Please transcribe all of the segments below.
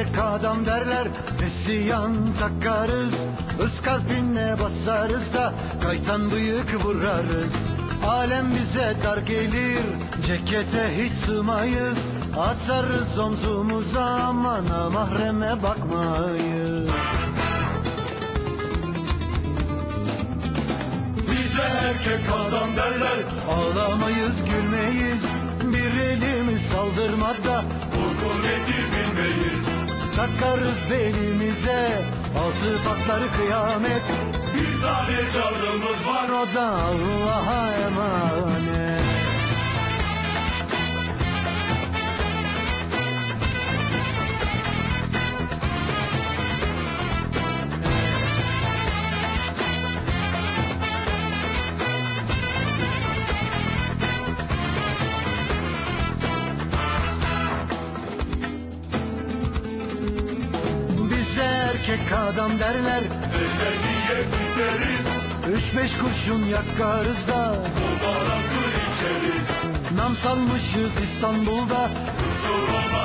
adam derler Mesyan takarız Iskarpinle basarız da Kaytan bıyık vurarız. Alem bize dar gelir Cekete hiç sığmayız. Atarız omzumuza aman ha mahreme bakmayız. Bize erkek adam derler Ağlamayız gülmeyiz. Bir elimiz saldırmada Korku nedir bilmeyiz Takarız belimize. Altı patlar kıyamet. Bir tane canımız var O da Allah'a erkek adam derler. Eller niye biteriz Üç beş kurşun yakarız da. Kumarakı içeriz Nam salmışız İstanbul'da. Kusur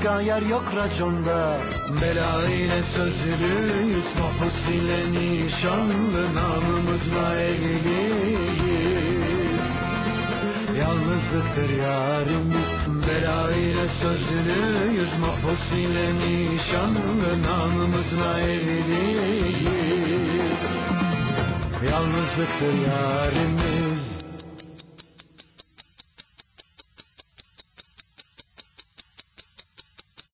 Aşka yer yok raconda. Bela ile sözlüyüz Mahpus ile nişanlı Namımızla evliyiz Yalnızlıktır yarimiz Bela ile sözlüyüz Mahpus ile nişanlı Namımızla evliyiz Yalnızlıktır yarimiz